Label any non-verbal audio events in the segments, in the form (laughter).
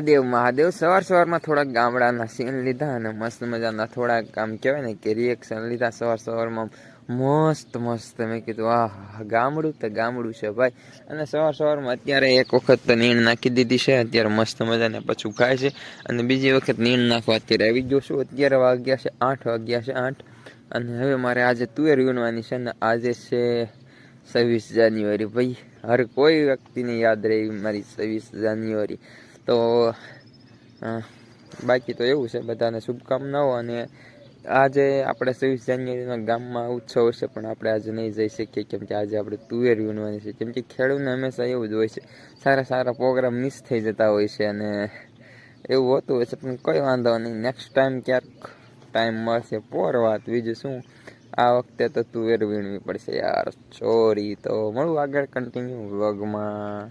મહાદેવ મહાદેવ સવાર સવારમાં થોડાક ગામડાના સીન લીધા અને મસ્ત મજાના થોડાક આમ કહેવાય ને કે રિએક્શન લીધા સવાર સવારમાં. મસ્ત મસ્ત મેં કીધું આ ગામડું તો ગામડું છે ભાઈ. અને સવાર સવારમાં અત્યારે એક વખત તો નીણ નાખી દીધી છે, અત્યારે મસ્ત મજાને પછી ખાય છે. અને બીજી વખત નીણ નાખવા અત્યારે આવી ગયો છું અત્યારે વાગ્યા છે, આઠ વાગ્યા છે, આઠ. અને હવે મારે આજે તુવેર વીણવાની છે અને આજે છે છવ્વીસ જાન્યુઆરી. ભાઈ, હર કોઈ વ્યક્તિને યાદ રહે મારી છવ્વીસ જાન્યુઆરી. તો બાકી તો એવું છે, બધાને શુભકામનાઓ અને આજે આપણે છવ્વીસ જાન્યુઆરીના ગામમાં ઉત્સવ હશે પણ આપણે આજે નહીં જઈ શકીએ, કેમ કે આજે આપણે તુવેર વીણવાની છે. કેમ કે ખેડૂતને હંમેશા એવું જ હોય છે, સારા સારા પ્રોગ્રામ મિસ થઈ જતા હોય છે અને એવું હોતું હોય છે, પણ કોઈ વાંધો નહીં. નેક્સ્ટ ટાઈમ ક્યાંક ટાઈમ મળશે, પોર વાત. બીજું શું? આ વખતે તો તુવેર વીણવી પડશે યાર. ચોરી તો મળું આગળ કન્ટિન્યુ વ્લોગમાં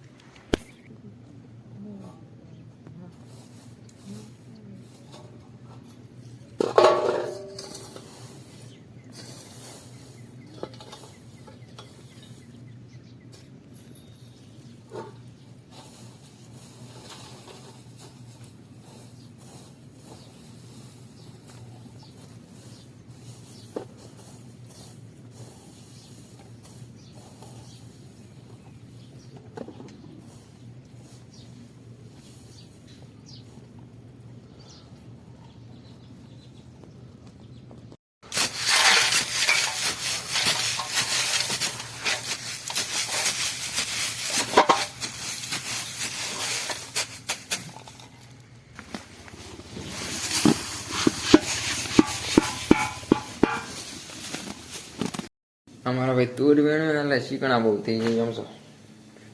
અમારા ભાઈ તુર વીણ્યું એટલે શીકણા બહુ થઈ જાય સમજો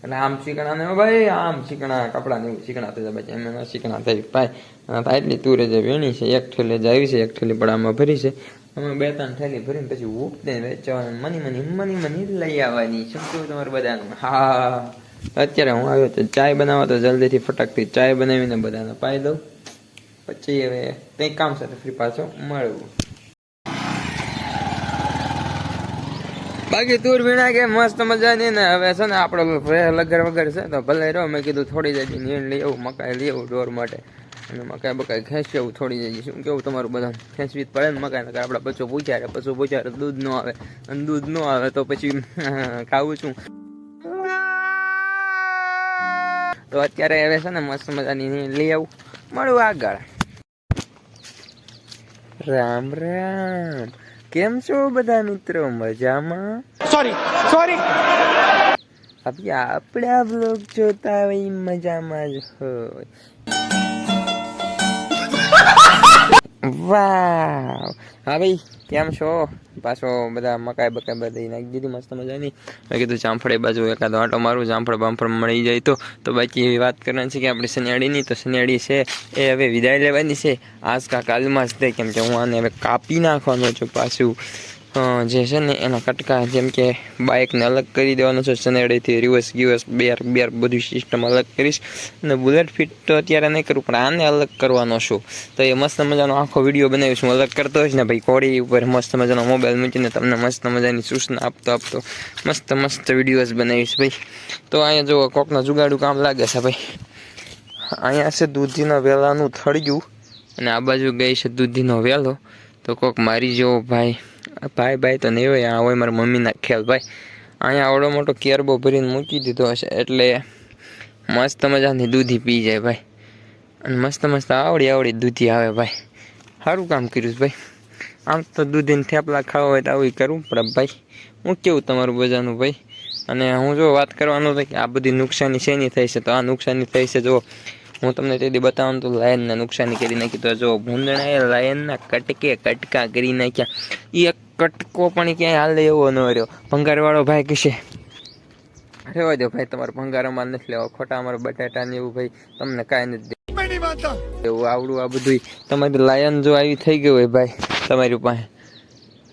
એટલે આમ શીકણા ને ભાઈ, આમ શીકણા, કપડા ને શીકણા થઈ જાય. એમ એમ શીકણા થઈ આ એટલી તુરે જે વીણી છે, એક ઠેલી જ આવી છે, એક ઠેલી પડામાં ભરી છે. અમે બે ત્રણ થેલી ભરીને પછી ઉપને વેચવાનું, મની મની મની મની લઈ આવવાની. સમજો તમારે બધાનું? હા. અત્યારે હું આવ્યો તો ચાય બનાવવા તો જલ્દીથી ફટાકથી ચાય બનાવીને બધાને પાઈ દઉં. પછી હવે કંઈક કામ સાથે ફ્રી પાછો મળવું બાકી તુર વીણા કે મસ્ત મજાની ને હવે છે ને આપણો લગર વગર છે તો ભલે રહ્યો મેં કીધું થોડી જાય નીણ લઈ આવું મકાઈ લઈ આવું ડોર માટે. અને મકાઈ બકાઈ ખેંચી આવું થોડી જાય શું કેવું તમારું બધા ખેંચવી જ પડે ને મકાઈ નકર આપણે પશુ પૂછ્યા રે પૂછ્યા દૂધ ન આવે, અને દૂધ ન આવે તો પછી (laughs) ખાવું છું. તો અત્યારે હવે છે ને મસ્ત મજાની લઈ આવું. મળું આગળ. રામ રામ. કેમ છો બધા મિત્રો? મજામાં? સોરી સોરી આપણે આ બ્લોગ જોતા હોય મજામાં જ હોય. વાવ હા ભાઈ, કેમ છો? પાછો બધા મકાઈ બકાઈ બધી નાખી દીધી, મસ્ત મજાની. મેં કીધું જામફળ બાજુ એકાદો આંટો મારું, જામફળ બામફળ મળી જાય તો તો બાકી એવી વાત કરવાની છે કે આપણી શનિયાળીની, તો શનિયાળી છે, એ હવે વિદાય લેવાની છે. આજ કા કાલમાં જ તે, કેમ કે હું આને હવે કાપી નાખવાનો છું પાછું. જે છે ને, એના કટકા જેમ કે બાઇકને અલગ કરી દેવાનો છે સનેડેથી રિવર્સ ગિવર્સ બેર બેર બધું સિસ્ટમ અલગ કરીશ. અને બુલેટ ફિટ તો અત્યારે નહીં કરું, પણ આને અલગ કરવાનો છું. તો એ મસ્ત મજાનો આખો વીડિયો બનાવીશ. હું અલગ કરતો હોઈશ ને ભાઈ કોડી ઉપર મસ્ત મજાનો મોબાઈલ મૂકીને તમને મસ્ત મજાની સૂચના આપતો આપતો. મસ્ત મસ્ત વિડીયોઝ બનાવીશ ભાઈ. તો અહીંયા જો કોકના જુગાડું કામ લાગે છે ભાઈ. અહીંયા છે દૂધીના વેલાનું થળિયું. અને આ બાજુ ગઈ છે દૂધીનો વેલો. તો કોક મારી જેવો ભાઈ ભાઈ ભાઈ તો નહીં હોય, આ હોય મારા મમ્મીના ખ્યાલ. ભાઈ, અહીંયા આવડો મોટો કેરબો ભરીને મૂકી દીધો હશે, એટલે મસ્ત મજાની દૂધી પી જાય ભાઈ. અને મસ્ત મસ્ત આવડી આવડી દૂધી આવે ભાઈ. સારું કામ કર્યું છે ભાઈ. આમ તો દૂધીને થેપલા ખાવા હોય તો આવું કરવું પડે ભાઈ, હું કેવું તમારું બજારનું ભાઈ? અને હું જો વાત કરવાનું હતું કે આ બધી નુકસાની શેની થઈ છે? તો આ નુકસાની થઈ છે જો હું તમને તેથી બતાવું તો લાયનને નુકસાની કરી નાખી. તો જો ભૂંદણાએ લાયનના કટકે કટકા કરી નાખ્યા. એ એક કટકો પણ ક્યાંય હાલ એવો ન રહ્યો. ભંગારવાળો ભાઈ કહેશે રહેવા દો ભાઈ તમારે ભંગાર અમારે નથી લેવા. ખોટા અમારે બટાટા ને એવું ભાઈ તમને કાંઈ નથી એવું આવડું આ બધું તમારી લાયન જો આવી થઈ ગયું હોય ભાઈ તમારી પાસે.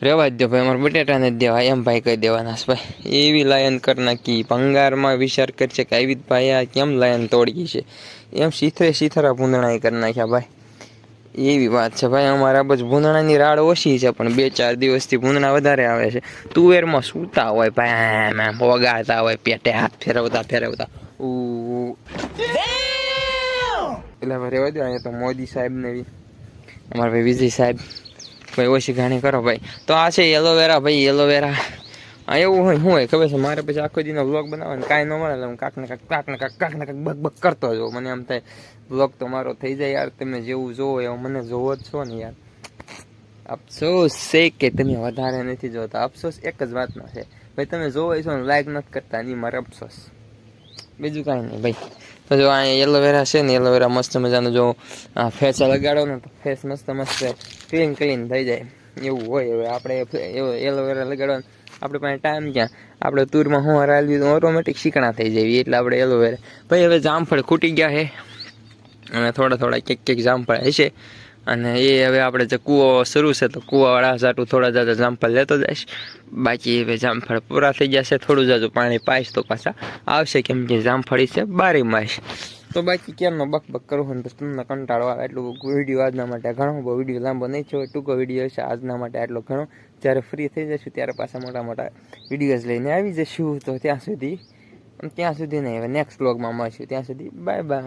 રહેવા જ દો ભાઈ અમારે બટાટાને જ દેવા. એમ ભાઈ કહી દેવાના ભાઈ. એવી લાયન કરી નાખી. ભંગારમાં વિચાર કરશે કે આવી ભાઈ આ કેમ લાયન તોડી છે? એમ સીથરે સીથરા પૂંદણાએ કરી નાખ્યા ભાઈ. એવી વાત છે. ભાઈ, અમારા બસ ભૂંદણાની રાડ ઓછી છે, પણ બે ચાર દિવસથી ભૂંદણા વધારે આવે છે. તુવેરમાં સૂતા હોય, ભાઈ, આમ વગાડતા હોય, પેટે હાથ ફેરવતા ફેરવતા. એટલે ભાઈ રહેવા દો અહીંયા તો મોદી સાહેબ ને અમારા ભાઈ વિજય સાહેબ. ભાઈ, ઓછી ઘાણી કરો, ભાઈ. તો આ છે એલોવેરા, ભાઈ, એલોવેરા. આ એવું હોય, હું ખબર છે? મારે પછી આખો દીનો વ્લોગ બનાવવાનો, કાંઈ ન મળે, એટલે હું કાંક ને કાંક કાંક ને કાંક કાંક ને કાંક બક બક કરતો જાઉં મને એમ થાય વ્લોગ તો મારો થઈ જાય યાર, તમે જેવું જોવો એવું મને જોવો જ છો ને યાર. અફસોસ છે કે તમે વધારે નથી જોતા. અફસોસ એક જ વાતનો છે. ભાઈ, તમે જોવો છો ને લાઈક નથી કરતા નહીં મારે અફસોસ. બીજું કાંઈ નહીં, ભાઈ. તો જો અહીંયા એલોવેરા છે ને એલોવેરા મસ્ત મજાનું જો ફેસ લગાડો ને તો ફેસ મસ્ત મસ્ત ક્લીન ક્લીન થઈ જાય. એવું હોય, હવે આપણે એલોવેરા લગાડવાનું. આપણે પાસે ટાઈમ ક્યાં? આપણે તૂરમાં હું હરાવી તો ઓટોમેટિક શીકણા થઈ જાય, એટલે આપણે એલોવેરા. ભાઈ, હવે જામફળ ખૂટી ગયા છે. અને થોડા થોડા ક્યાંક ક્યાંક જામફળ હશે. અને એ હવે આપણે જે કૂવો શરૂ છે, તો કૂવાવાળા સાટું થોડા જાજા જામફળ લેતો જઈશ. બાકી હવે જામફળ પૂરા થઈ જશે થોડું જાજુ પાણી પાઈશ તો પાછા આવશે, કેમ કે જામફળી છે બારી માસ તો બાકી કેમનો બક બક કરું હોય તો તમને કંટાળો આવે એટલું વીડિયો આજના માટે ઘણો, બહુ વીડિયો લાંબો નહીં થયો, ટૂંકો વીડિયો છે આજના માટે આટલો ઘણો. જ્યારે ફ્રી થઈ જશું ત્યારે પાછા મોટા મોટા વિડીયોઝ લઈને આવી જશું. તો ત્યાં સુધી ત્યાં સુધી નહીં, હવે નેક્સ્ટ બ્લોગમાં મળશું. ત્યાં સુધી બાય બાય